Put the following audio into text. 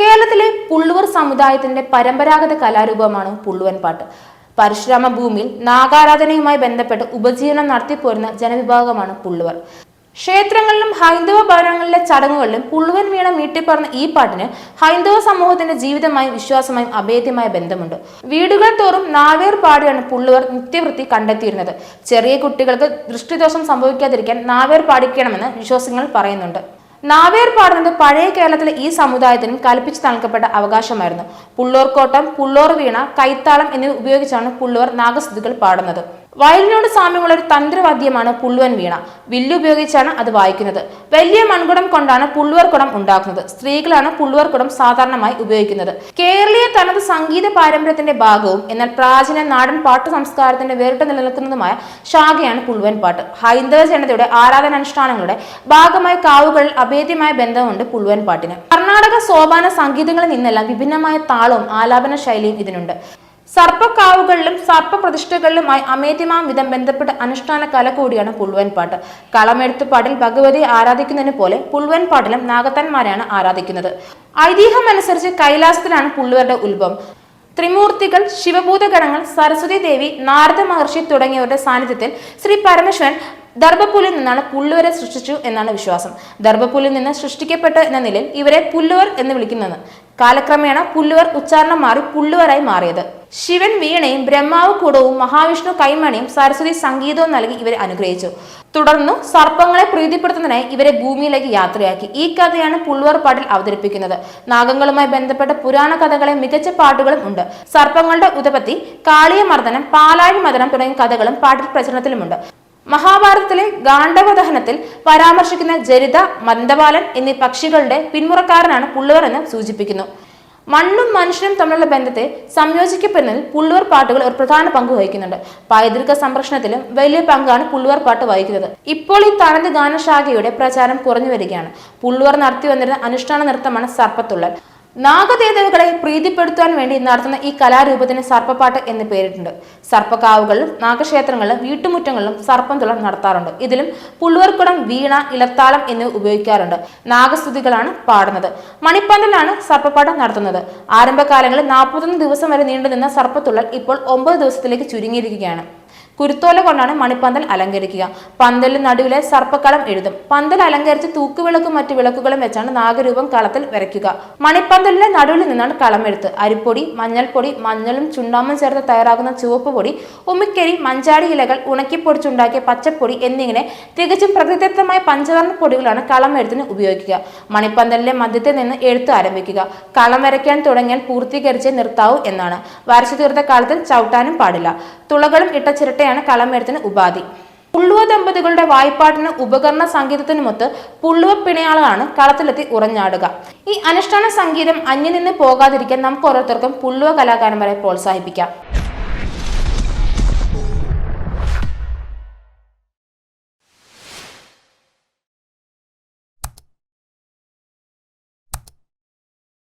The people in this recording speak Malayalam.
കേരളത്തിലെ പുള്ളുവർ സമുദായത്തിന്റെ പരമ്പരാഗത കലാരൂപമാണ് പുള്ളുവൻ പാട്ട്. പരശുരാമ ഭൂമിയിൽ നാഗാരാധനയുമായി ബന്ധപ്പെട്ട് ഉപജീവനം നടത്തിപ്പോരുന്ന ജനവിഭാഗമാണ് പുള്ളുവർ. ക്ഷേത്രങ്ങളിലും ഹൈന്ദവ ഭവനങ്ങളിലെ ചടങ്ങുകളിലും പുള്ളുവൻ വീണ മീട്ടിപ്പറന്ന ഈ പാട്ടിന് ഹൈന്ദവ സമൂഹത്തിന്റെ ജീവിതമായും വിശ്വാസമായും അഭേദ്യമായ ബന്ധമുണ്ട്. വീടുകൾ തോറും നാവേർ പാടിയാണ് പുള്ളുവർ നിത്യവൃത്തി കണ്ടെത്തിയിരുന്നത്. ചെറിയ കുട്ടികൾക്ക് ദൃഷ്ടിദോഷം സംഭവിക്കാതിരിക്കാൻ നാവേർ പാടിക്കണമെന്ന് വിശ്വാസങ്ങൾ പറയുന്നുണ്ട്. നാവേർ പാടുന്നത് പഴയ കേരളത്തിലെ ഈ സമുദായത്തിനും കൽപ്പിച്ചു നൽകപ്പെട്ട അവകാശമായിരുന്നു. പുള്ളോർക്കോട്ടം പുള്ളോർ വീണ കൈത്താളം എന്നിവ ഉപയോഗിച്ചാണ് പുള്ളോർ നാഗസ്തുതികൾ പാടുന്നത്. വയലിനോട് സാമ്യമുള്ള ഒരു തന്ത്രവാദ്യമാണ് പുള്ളുവൻ വീണ. വില്ലുപയോഗിച്ചാണ് അത് വായിക്കുന്നത്. വലിയ മൺകുടം കൊണ്ടാണ് പുള്ളുവർ കുടം ഉണ്ടാക്കുന്നത്. സ്ത്രീകളാണ് പുള്ളുവർ കുടം സാധാരണമായി ഉപയോഗിക്കുന്നത്. കേരളീയ തനത് സംഗീത പാരമ്പര്യത്തിന്റെ ഭാഗവും എന്നാൽ പ്രാചീന നാടൻ പാട്ട് സംസ്കാരത്തിന്റെ വേറിട്ട് നിലനിൽക്കുന്നതുമായ ശാഖയാണ് പുള്ളുവൻ പാട്ട്. ഹൈന്ദവ ജനതയുടെ ആരാധനാനുഷ്ഠാനങ്ങളുടെ ഭാഗമായ കാവുകളിൽ അഭേദ്യമായ ബന്ധമുണ്ട് പുള്ളുവൻ പാട്ടിന്. കർണാടക സോപാന സംഗീതങ്ങളിൽ നിന്നെല്ലാം വിഭിന്നമായ താളവും ആലാപന ശൈലിയും ഇതിനുണ്ട്. സർപ്പക്കാവുകളിലും സർപ്പപ്രതിഷ്ഠകളിലുമായി അമേദ്യമാം വിധം ബന്ധപ്പെട്ട അനുഷ്ഠാന കല കൂടിയാണ് പുൽവൻ പാട്ട് കളമെടുത്ത് പാടിൽ ഭഗവതിയെ ആരാധിക്കുന്നതിന് പോലെ പുൽവൻ പാട്ടിലും നാഗത്തന്മാരെയാണ് ആരാധിക്കുന്നത്. ഐതിഹ്യമനുസരിച്ച് കൈലാസത്തിലാണ് പുള്ളുവരുടെ ഉത്ഭവം. ത്രിമൂർത്തികൾ ശിവഭൂതഗണങ്ങൾ സരസ്വതി ദേവി നാരദ മഹർഷി തുടങ്ങിയവരുടെ സാന്നിധ്യത്തിൽ ശ്രീ പരമേശ്വരൻ ദർഭപ്പുലിൽ നിന്നാണ് പുല്ലുവരെ സൃഷ്ടിച്ചു എന്നാണ് വിശ്വാസം. ദർഭപ്പുലിൽ നിന്ന് സൃഷ്ടിക്കപ്പെട്ട എന്ന നിലയിൽ ഇവരെ പുല്ലുവർ എന്ന് വിളിക്കുന്നത്. കാലക്രമേണ പുല്ലുവർ ഉച്ചാരണം മാറി പുല്ലുവരായി മാറിയത്. ശിവൻ വീണയും ബ്രഹ്മാവ് കുടവും മഹാവിഷ്ണു കൈമണിയും സരസ്വതി സംഗീതവും നൽകി ഇവരെ അനുഗ്രഹിച്ചു. തുടർന്നു സർപ്പങ്ങളെ പ്രീതിപ്പെടുത്തുന്നതിനായി ഇവരെ ഭൂമിയിലേക്ക് യാത്രയാക്കി. ഈ കഥയാണ് പുള്ളുവർ പാട്ടിൽ അവതരിപ്പിക്കുന്നത്. നാഗങ്ങളുമായി ബന്ധപ്പെട്ട പുരാണ കഥകളെ മികച്ച പാട്ടുകളും ഉണ്ട്. സർപ്പങ്ങളുടെ ഉദപത്തി കാളിയ മർദ്ദനം പാലാഴി മർദ്ദനം തുടങ്ങിയ കഥകളും പാട്ടിൽ പ്രചരണത്തിലുമുണ്ട്. മഹാഭാരതത്തിലെ ഗാണ്ഡവദഹനത്തിൽ പരാമർശിക്കുന്ന ജരിത മന്ദബാലൻ എന്നീ പക്ഷികളുടെ പിന്മുറക്കാരനാണ് പുള്ളുവർ എന്ന് സൂചിപ്പിക്കുന്നു. മണ്ണും മനുഷ്യനും തമ്മിലുള്ള ബന്ധത്തെ സംയോജിക്കപ്പെടുന്നതിൽ പുള്ളുവർ പാട്ടുകൾ ഒരു പ്രധാന പങ്ക് വഹിക്കുന്നുണ്ട്. പൈതൃക സംരക്ഷണത്തിലും വലിയ പങ്കാണ് പുള്ളുവർ പാട്ട് വഹിക്കുന്നത്. ഇപ്പോൾ ഈ തനത് ഗാനശാഖയുടെ പ്രചാരം കുറഞ്ഞു വരികയാണ്. പുള്ളുവർ നടത്തി വന്നിരുന്ന അനുഷ്ഠാന നൃത്തമാണ് സർപ്പത്തുള്ളൽ. നാഗദേവതകളെ പ്രീതിപ്പെടുത്താൻ വേണ്ടി നടത്തുന്ന ഈ കലാരൂപത്തിന് സർപ്പപ്പാട്ട് എന്ന് പേരിട്ടുണ്ട്. സർപ്പക്കാവുകളിലും നാഗക്ഷേത്രങ്ങളിലും വീട്ടുമുറ്റങ്ങളിലും സർപ്പം തുള നടത്താറുണ്ട്. ഇതിലും പുള്ളുവർക്കുടം വീണ ഇലത്താളം എന്നിവ ഉപയോഗിക്കാറുണ്ട്. നാഗസ്തുതികളാണ് പാടുന്നത്. മണിപ്പന്തലാണ് സർപ്പപ്പാട്ട് നടത്തുന്നത്. ആരംഭകാലങ്ങളിൽ നാൽപ്പത്തൊന്ന് ദിവസം വരെ നീണ്ടുനിന്ന സർപ്പത്തുള്ളൽ ഇപ്പോൾ ഒമ്പത് ദിവസത്തിലേക്ക് ചുരുങ്ങിയിരിക്കുകയാണ്. കുരുത്തോല കൊണ്ടാണ് മണിപ്പന്തൽ അലങ്കരിക്കുക. പന്തലിന് നടുവിലെ സർപ്പക്കളം എഴുതും. പന്തൽ അലങ്കരിച്ച് തൂക്കുവിളക്കും മറ്റു വിളക്കുകളും വെച്ചാണ് നാഗരൂപം കളത്തിൽ വരയ്ക്കുക. മണിപ്പന്തലിന്റെ നടുവിൽ നിന്നാണ് കളമെഴുത്ത് അരിപ്പൊടി മഞ്ഞൾപ്പൊടി മഞ്ഞളും ചുണ്ണാമ്പും ചേർത്ത് തയ്യാറാകുന്ന ചുവപ്പ് പൊടി ഉമിക്കരി മഞ്ചാടി ഇലകൾ ഉണക്കിപ്പൊടിച്ചുണ്ടാക്കിയ പച്ചപ്പൊടി എന്നിങ്ങനെ തികച്ചും പ്രകൃതിദത്തമായ പഞ്ചവർണ പൊടികളാണ് കളമെഴുത്തിന് ഉപയോഗിക്കുക. മണിപ്പന്തലിന്റെ മധ്യത്തിൽ നിന്ന് എഴുത്ത് ആരംഭിക്കുക. കളം വരയ്ക്കാൻ തുടങ്ങിയാൽ പൂർത്തീകരിച്ച് നിർത്താവൂ എന്നാണ്. വരച്ചു തീർത്ത കാലത്തിൽ ചവിട്ടാനും പാടില്ല. തുളകളും ഇട്ട ചിരട്ടയാണ് കളമെഴുത്തിന് ഉപാധി. പുള്ളുവ ദമ്പതികളുടെ വായ്പാട്ടിന് ഉപകരണ സംഗീതത്തിനുമൊത്ത് പുള്ളുവ പിണയാളാണ് കളത്തിലെത്തി ഉറഞ്ഞാടുക. ഈ അനുഷ്ഠാന സംഗീതം അന്യം നിന്ന് പോകാതിരിക്കാൻ നമുക്ക് ഓരോരുത്തർക്കും പുള്ളുവ കലാകാരന്മാരെ പ്രോത്സാഹിപ്പിക്കാം.